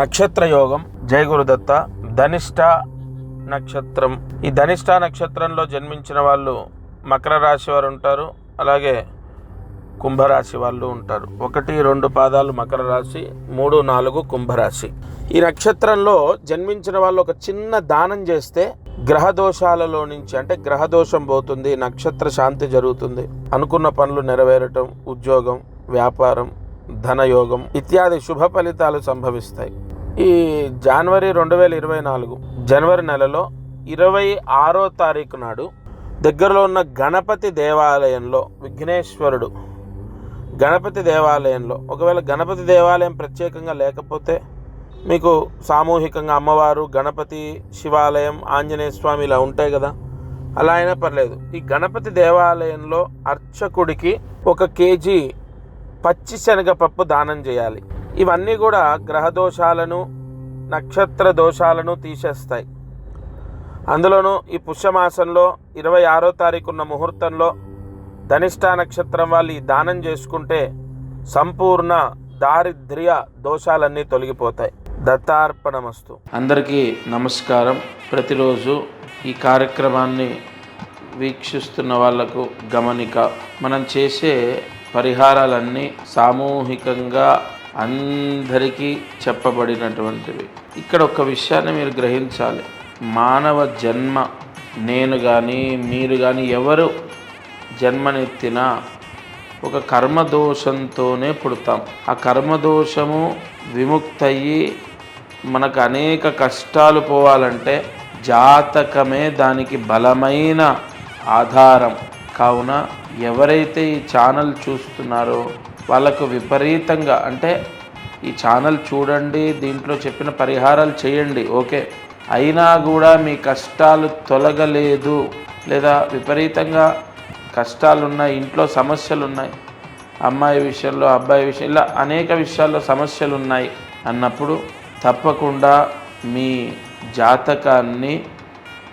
నక్షత్ర యోగం జయ గురుదత్త. ధనిష్ట నక్షత్రం. ఈ ధనిష్ట నక్షత్రంలో జన్మించిన వాళ్ళు మకర రాశి వారు ఉంటారు. అలాగే కుంభరాశి వాళ్ళు ఉంటారు. ఒకటి రెండు పాదాలు మకర రాశి మూడు నాలుగు కుంభరాశి. ఈ నక్షత్రంలో జన్మించిన వాళ్ళు ఒక చిన్న దానం చేస్తే గ్రహ దోషాలలో నుంచి అంటే గ్రహ దోషం పోతుంది నక్షత్ర శాంతి జరుగుతుంది. అనుకున్న పనులు నెరవేరటం ఉద్యోగం వ్యాపారం ధనయోగం ఇత్యాది శుభ ఫలితాలు సంభవిస్తాయి. ఈ జనవరి రెండు వేల ఇరవై నాలుగు జనవరి నెలలో ఇరవై ఆరో తారీఖు నాడు దగ్గరలో ఉన్న గణపతి దేవాలయంలో విఘ్నేశ్వరుడు గణపతి దేవాలయంలో ఒకవేళ గణపతి దేవాలయం ప్రత్యేకంగా లేకపోతే మీకు సామూహికంగా అమ్మవారు గణపతి శివాలయం ఆంజనేయ స్వామి ఇలా ఉంటాయి కదా అలా అయినా పర్లేదు. ఈ గణపతి దేవాలయంలో అర్చకుడికి ఒక కేజీ పచ్చి శనగపప్పు దానం చేయాలి. ఇవన్నీ కూడా గ్రహ దోషాలను నక్షత్ర దోషాలను తీసేస్తాయి. అందులోనూ ఈ పుష్యమాసంలో ఇరవై ఆరో తారీఖున్న ముహూర్తంలో ధనిష్ట నక్షత్రం వాళ్ళు ఈ దానం చేసుకుంటే సంపూర్ణ దారిద్ర్య దోషాలన్నీ తొలగిపోతాయి. దత్తార్పణమస్తు. అందరికీ నమస్కారం. ప్రతిరోజు ఈ కార్యక్రమాన్ని వీక్షిస్తున్న వాళ్ళకు గమనిక. మనం చేసే పరిహారాలన్నీ సామూహికంగా అందరికీ చెప్పబడినటువంటివి. ఇక్కడ ఒక విషయాన్ని మీరు గ్రహించాలి. మానవ జన్మ నేను కానీ మీరు కానీ ఎవరు జన్మనెత్తినా ఒక కర్మదోషంతోనే పుడతాం. ఆ కర్మదోషము విముక్తయ్యి మనకు అనేక కష్టాలు పోవాలంటే జాతకమే దానికి బలమైన ఆధారం. కావున ఎవరైతే ఈ ఛానల్ చూస్తున్నారో వాళ్ళకు విపరీతంగా అంటే ఈ ఛానల్ చూడండి దీంట్లో చెప్పిన పరిహారాలు చేయండి ఓకే. అయినా కూడా మీ కష్టాలు తొలగలేదు లేదా విపరీతంగా కష్టాలు ఉన్నాయి ఇంట్లో సమస్యలు ఉన్నాయి అమ్మాయి విషయంలో అబ్బాయి విషయం ఇలా అనేక విషయాల్లో సమస్యలు ఉన్నాయి అన్నప్పుడు తప్పకుండా మీ జాతకాన్ని